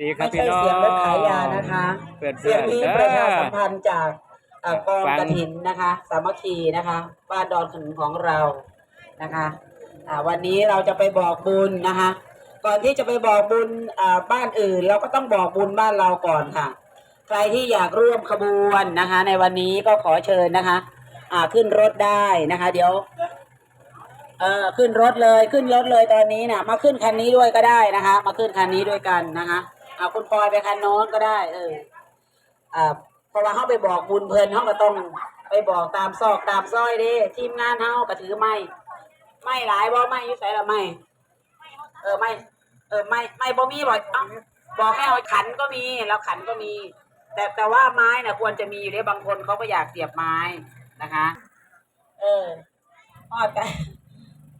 ดีครับไม่พี่ใช่น้อง เสียงรถขายยานะคะเพื่อนๆเสียงนี้เด้อประชาสัมพันธ์จากเอ่อกองฟัง กระถินนะคะ สามัคคีนะคะบ้านดอนขนุนของเรานะคะอ่าวันนี้เราจะไปบอกบุญนะคะ ก่อนที่จะไปบอกบุญอ่าบ้านอื่น เราก็ต้องบอกบุญบ้านเราก่อนค่ะ ใครที่อยากร่วมขบวนนะคะ ในวันนี้ก็ขอเชิญนะคะ อ่าขึ้นรถได้นะคะ เดี๋ยว เออขึ้นรถเลยขึ้นรถเลยตอนนี้นะมาขึ้นคันนี้ด้วยก็ได้นะคะ มาขึ้นคันนี้ด้วยกันนะคะ เอาคุณปอยไปคันน้อนก็ได้ เอออ่าเพราะว่าเขาไปบอกบุญเพลินเขาก็ต้องไปบอกตามซอกตามซอยเด้ทีมงานเขาก็ถือไม่ไม่หลายบ่ไม่ยุ่ใส่ละไม่เออไม่เออไม่ไม่บ่มีบอกเอ้าบอกให้เอาขันก็มีแล้วขันก็มี แต่แต่ว่าไม้น่ะควรจะมีอยู่เด้บางคนเขาก็อยากเสียบไม้นะคะ เออออดกัน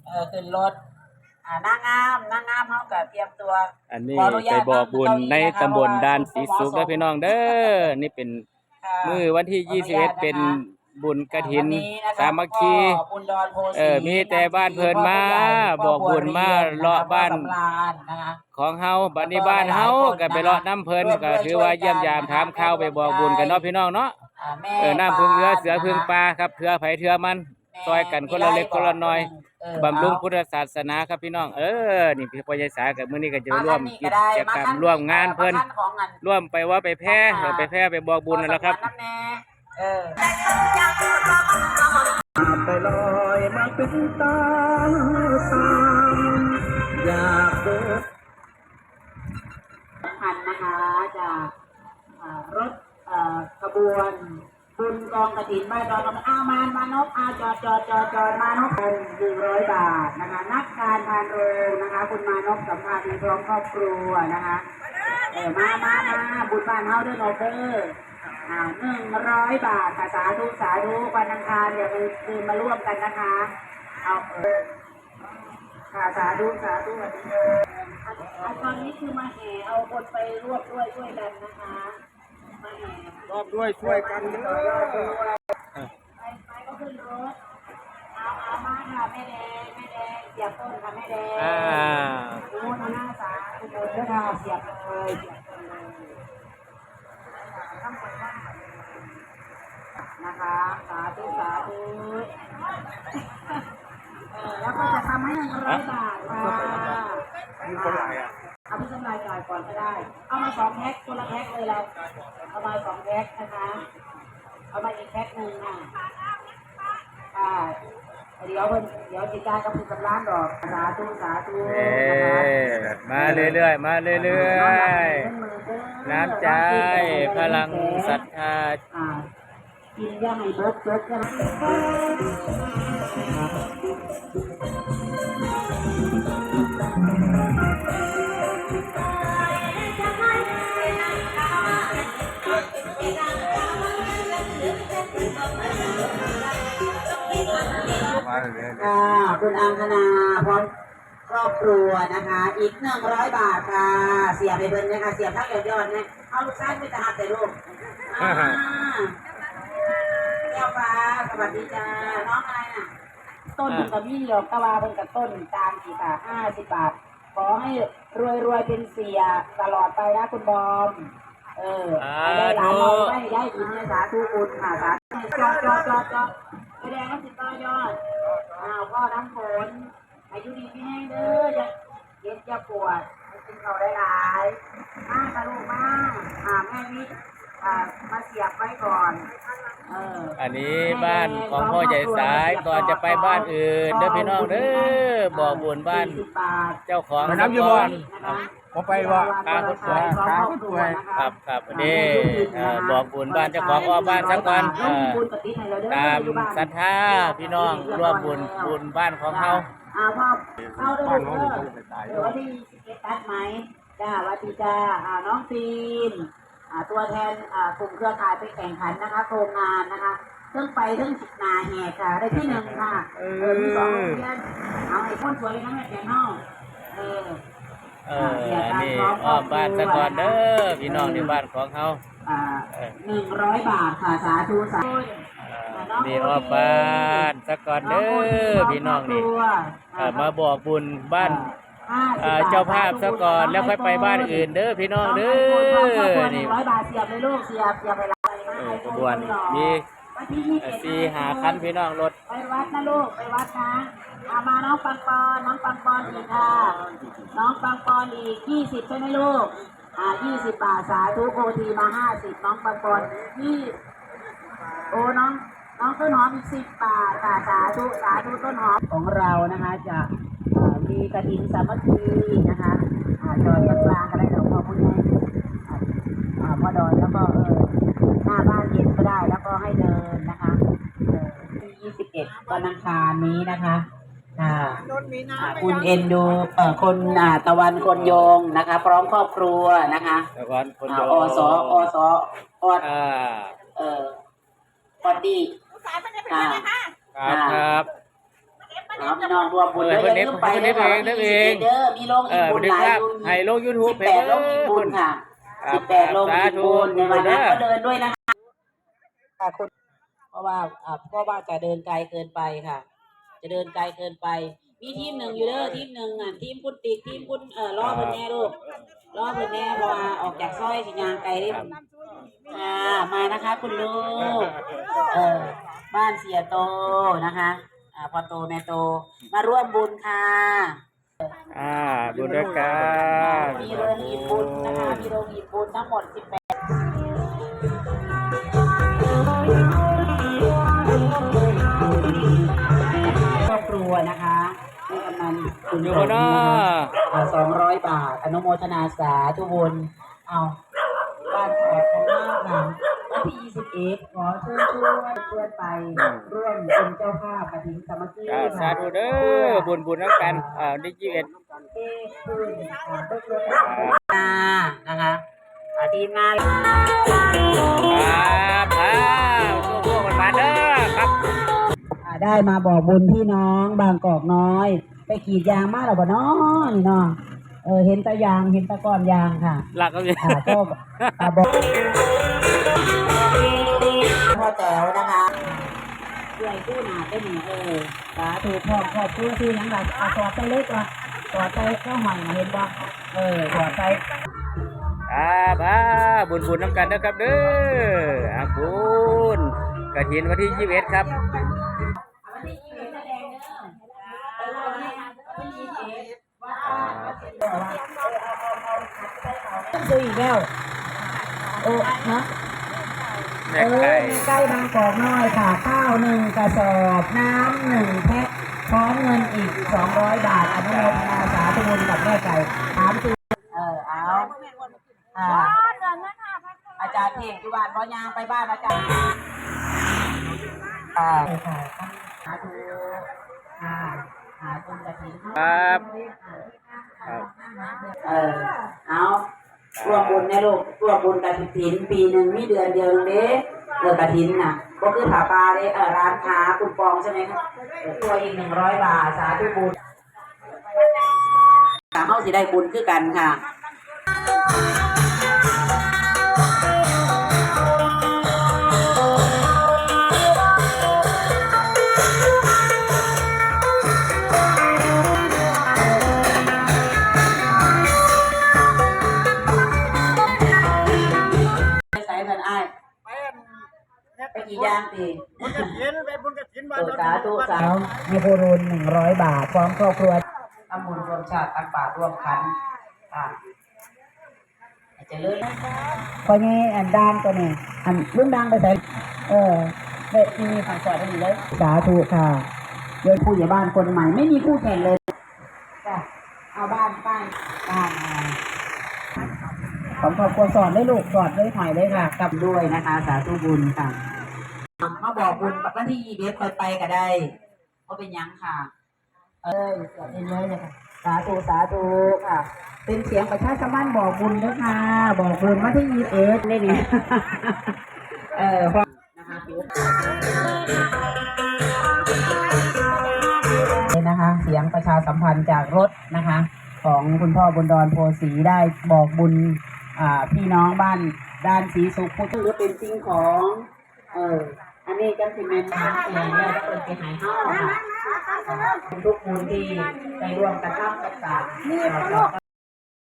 เออขึ้นรถ อ่านางงามนางงามเขาก็เตรียมตัว อันนี้ขออนุไปญาตบอกบุญนั่งเก้าอี้ในนะคะตำบลเพราะว่าด่านสีสุขคุณหมอเด้อพี่น้องเด้อนี่เป็นค่ะ มือวันที่ขออนุญาตนะคะ 21เป็นบุญกระถิน วันนี้นะคะสามัคคี พ่อบุญดอนโพสีเออมีแต่บ้านเพิ่นมาพ่บอกบุญมาพ่อบัวเลาะบ้าน พ่อสำราญนะคะ ของเฮาบัดนี้บ้านเฮาก็ไปเลาะน้ำเพิ่นก็ถือว่าเยี่ยมยามถามข่าวไปบอกบุญกันเนาะพี่น้องเนาะอ่าแม่เออน้ำพึ่งเรือเสือบ้านพึ่งปลาครับเถือไผเถือมัน ซอยกันคนละเล็กคนละน้อยเออ บำรุงเอาพุทธศาสนาครับพี่น้อง เออ นี่พี่ปอยายสากับมื้อนี้ก็จะมาร่วมขั้นนี้กิได้จกรรมขั้นร่วมงานเพิ่นมาขั้ของอันร่วมไปว่าไปแพร่เออไปแพร่ไปบอกบุญนั่นแหละครับขอสมานน้ำแน่เออไปลอยมาเป็นตาสามอยากเดินพันนะคะจากอ่ารถเอ่อขบวน บุญกองกระถินบ้านดอนกำอ้ามานมานพอาจอดจอดจอดจอดมานพเป็นหนึ่งร้อยบาทนะคะ นักการพานโรงนะคะ คุณมานพสัมภาษณ์ในพร้อมครอบครัวนะคะเออมามามาบุญบ้านเฮาด้วยโนเดอร์อ่าหนึ่งร้อยบาทสาธุสาธุวันอังคารอย่าไปคืนมาร่วมกันนะคะ เอาเออค่ะสาธุสาธุสวัสดีค่ะอันตอนนี้คือมาแห่เอาคนไปรวบด้วยช่วยกันนะคะ รอบด้วยช่วยกันเด้รอบไปไปก็ขึ้นรถเอาเอามาค่ะแม่แดงแม่แดงเสียต้นค่ะแม่แดงอ่าโอ้หน้าสาธุเด้อค่ะเสียเลยเสียเลยนะคะสาธุสาธุเออแล้วก็จะทำให้หนึ่งร้อยบาทค่ะมีคนไหนอะ เอาไปจำหน่ายจ่ายก่อนก็ได้ เอามาสองแพ็คคนละแพ็คเลยเราเอามาสองแพ็คนะคะ เอามาอีกแพ็คหนึ่งค่ะค่ะเดี๋ยวเพิ่นเดี๋ยวจิตใจกับคุณสำรานดอกสาธุสาธุเอ้นะคะมาเรื่อยๆ มาเรื่อยๆ น้ำใจ พลังศรัทธาอ่ากินย่างให้เบิดเบิดกัน ค่ะคุณอังคณาพร้อมครอบครัวนะคะ อีกหนึ่งร้อยบาทค่ะ เสียไปเบิ้ลนะคะเสียพักยอดๆนะเอาลูกชายไปตะหักแต่ลูกอ่าแก้วฟ้าสวัสดีจ้าน้องอะไรน่ะ ต้นมันกับพี่ดอกกะวาเป็นกับต้นตามกี่บาทห้าสิบบาท ขอให้รวยรวยๆเป็นเสียตลอดไปนะคุณบอม เออให้ได้หลานเราไม่ได้บุญเนี่ยสาธุบุญค่ะสาธุจอดจอดจอดจอดไปแดงก็สิบต่อยอด อ้าวพ่อน้ำฝนอายุดีไม่แห้งเด้ออย่าเย็บอย่าปวดให้กินเขาได้หลายมาตะลูกมาอ่าแม่วิอ่ามาเสียบไว้ก่อนเอออันนี้บ้านของพ่อใหญ่สายก่อนจะไปบ้านอื่นเด้อพี่น้องเด้อบอกบุญบ้าน เจ้าของมาน้ำอยู่บ่ก่อน ผมไปว่าข้าวคนป่วยข้าวคนป่วยครับครับนี่เอ่อบอกบุญบ้านเจ้าของอ้อบ้านสักวันเอ่อตามศรัทธาพี่น้องร่วมบุญบุญบ้านของเขาอ่าพ่อเข้าได้ลูกเด้อเดี๋ยววันที่สิบเอ็ดตัดไหมจ้าวัดดีจ้าอ่าน้องฟิล์มอ่าตัวแทนอ่ากลุ่มเครือข่ายไปแข่งขันนะคะ โครงงานนะคะเพิ่งไปเพิ่งสิบนาแห่ค่ะได้ที่หนึ่งค่ะเออมีสองโรงเรียนเอาไอ้คนสวยทั้งแม่แก่นอกเออ เอออันนี้อ้อมบ้านสักก่อนเด้อพี่น้องในบ้านของเขาอ่าหนึ่งร้อยบาทค่ะสาธุสาธุเอ่อนี่อ้อมบ้านสักก่อนเด้อพี่น้องนี่เอ่อมาบอกบุญบ้าน50เอ่อบาทเจ้าภาพซะก่อนแล้วค่อยไปบ้านอื่นเด้อพี่น้องเด้อหนึ่นี่งร้อยบาทเสียบเลยลูกเสียบเสียบไปละเออกระบวนมีวันที่ยี่สิบเอ่อเอ็ดสี่หาคันพี่น้องรถไปวัดนะลูกไปวัดนะเอามาน้องปังปอนน้องปังปอนอีกค่ะ น้องปังปอนอีกยี่สิบใช่ไหมลูก อ่ายี่สิบบาทสาธุโอทีมาห้าสิบน้องปังปอนยี่โอ้น้องน้องต้นหอมอีกสิบบาทค่ะสาธุสาธุต้นหอมของเรานะคะ จะมีกระถินสามัคคีนะคะอาจอดกลางก็ได้ดอกพ่อคุณแม่อ่าอ่าพ่อดอนแล้วก็เออหน้าบ้านเย็นก็ได้แล้วก็ให้เดินนะคะเออที่ยี่สิบเอ็ดวันอังคารนี้นะคะ อ่าอ่าคุณเอ็นดูเอ่อคนอ่าตะวันคนโยงนะคะ พร้อมครอบครัวนะคะตะวันคนอ่าโยอสอสออดอ่าเอ่ออดดีอ่าครับครับเอาพี่น้องรวมบุญเออเด้ออย่าลืมไปเพิ่นเฮ็ดเองเฮ็ดเองเด้อมีโรงเออิ่มอบุญดึหงลายภาพบุญให้ลง YouTube สิบแปดโรงอิ่มบุญค่ะครับสิบแปดโรงอิ่มบุญในวันนั้นสาธุก็เดินด้วยนะคะค่ะคุณเพราะว่าอ่าเพราะว่าจะเดินไกลเกินไปค่ะ จะเดินไกลเกินไป มีทีมหนึ่งอยู่เด้อทีมหนึ่งอะทีมคุณติ๊กทีมคุณเอ่อล่อเพิ่นแน่ลูกล่อเพิ่นแน่เพราะว่าออกจากซอยสิยางไกลได้ผมค่ะมานะคะ คุณลูกเออบ้านเสียโตนะคะอ่าพอโตแม่โตมาร่วมบุญค่ะอ่าบุญด้วยกัน มีโรงอิ่มบุญนะคะมีโรงอิ่มบุญทั้งหมด18 ครอบครัวนะคะให้กำนันคุณอยู่สบมนนะน้าคะสองร้อยบาท อนุโมทนาสาธุบุญเอาบ้านขอดของมากค่ะวันที่ยี่สิบเอ็ดขอเชิญชวนชวนไปร่วมเป็นเจ้าภาพกฐินสามัคคีอ่าค่ะสาธุเด้อบุญบุญน้ำกันอ่าได้ยี่สิบเอ็ดเอ้คุณอ่าเบิกเงินมานะคะอ่าทีมงานครับอ่าพวกมันมาเด้อครับอ่า ได้มาบอกบุญพี่น้องบางกอกน้อย ไปกรีดยางมาแล้วบ่น้อนี่เนาะเออเห็นแตะยางเห็นแตะก้อนยางค่ะหลักก็มีอ่าก็อ่าบอกพ่อแต๋วนะคะด้วยกู้หนาได้หนีเออสาธุพ่อครอบครัวที่ยังไงเอาสอดใจเล็กว่ะสอดใจก็ห่อยเห็นบ่เออสอดใจครับอ่าบุญบุญน้ำกันนะครับเด้ออ่าบุญกระถินวันที่ยี่สิบเอ็ดครับ ซื้ออีกแล้วโอ้นะแม่เออไก่ใกล้บางกอกน้อยค่ะข้าวหนึ่งกระสอบน้ำหนึ่งแพ็คพร้อมเงินอีกสองร้อยบาทอนุโมทนาสาธุบุญกับแม่ไก่ถามสิเออเอาอ่าอาจารย์เทพที่บ้านพ่อยางไปบ้านอาจารย์อ่าค่ะสาธุอ่าหาบุญกระถิ่นครับครับเออเอา ร่วมบุญนะลูกร่วมบุญกฐินปีหนึ่งมีเดือนเดียวเด้เดือนกฐินน่ะก็คือผาปลาเด้เออร้านค้าคุณปองใช่ไหมครับตัวอีกหนึ่งร้อยบาทสาธุบุญสามเฮาสิได้บุญคือกันค่ะ ไปกี่ย่างตีบุญกระถินไปบุญกระถินบ้านตุสาธุสาวให้ผู้รุนหนึ่งร้อยบาทพร้อมครอบครัวทำบุญรวมชาติตักบาตรรวมขันธ์อ่าเจะเลื่อนพอนี้อันด้านตัวนี้อันรุ่นดังไปใส่เออเด็กมีฝังสอดอยู่เลยสาธุค่ะโดยผู้ใหญ่บ้านคนใหม่ไม่มีคู่แข่งเลยจ้ะเอาบ้านป้ายบ้านอ่าของครอบครัวสอนได้ลูกสอนได้ถ่ายได้ค่ะกลับด้วยนะคะ สาธุบุญค่ะ มาบอกบุญวันที่ยี่เบสคอยไปก็ได้ก็เป็นหยังค่ะ เอ้ยเสียเองเลยเลยค่ะ สาธุสาธุค่ะ เป็นเสียงประชาสัมพันธ์บอกบุญด้วยค่ะ บอกบุญวันที่ยี่เอสได้นี่เออพอนะคะผิวนี่นะคะ เสียงประชาสัมพันธ์จากรถนะคะ ของคุณพ่อบุญดอนโพสีได้บอกบุญอ่าพี่น้องบ้านด้านสีสุขผู้ถือเป็นสิ่งของ เออ อันนี้ก็คือเป็นทางเสียงแล้วก็เป็นที่หายห้อค่ะทุกคนที่ไปร่วมกระทำกันตาม